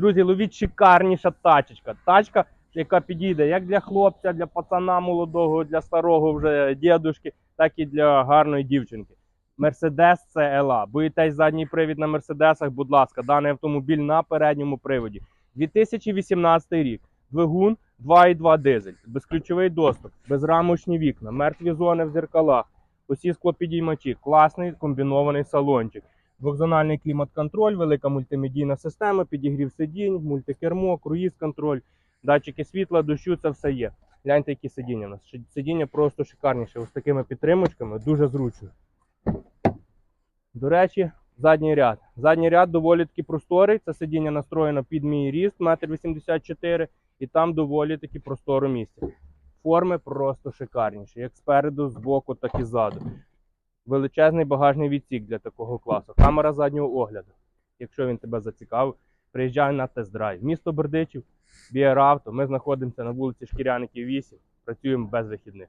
Друзі, ловіть шикарніша тачечка. Тачка, яка підійде як для хлопця, для пацана молодого, для старого вже дідушки, так і для гарної дівчинки. Мерседес CLA. Боїтесь задній привід на мерседесах, будь ласка, даний автомобіль на передньому приводі. 2018 рік. Двигун 2,2 дизель, безключовий доступ, безрамочні вікна, мертві зони в зеркалах, усі склопідіймачі, класний комбінований салончик. Двохзональний клімат-контроль, велика мультимедійна система, підігрів сидінь, мультикермо, круїз-контроль, датчики світла, дощу, це все є. Гляньте, які сидіння у нас. Сидіння просто шикарніше, ось такими підтримочками, дуже зручно. До речі, задній ряд. Задній ряд доволі таки просторий. Це сидіння настроєно під мій ріст, 1,84 м, і там доволі таки просторо місця. Форми просто шикарніші, як спереду, збоку, так і ззаду. Величезний багажний відсік для такого класу. Камера заднього огляду. Якщо він тебе зацікавив, приїжджай на тест-драйв. Місто Бердичів, Біаравто. Ми знаходимося на вулиці Шкіряників 8, працюємо без вихідних.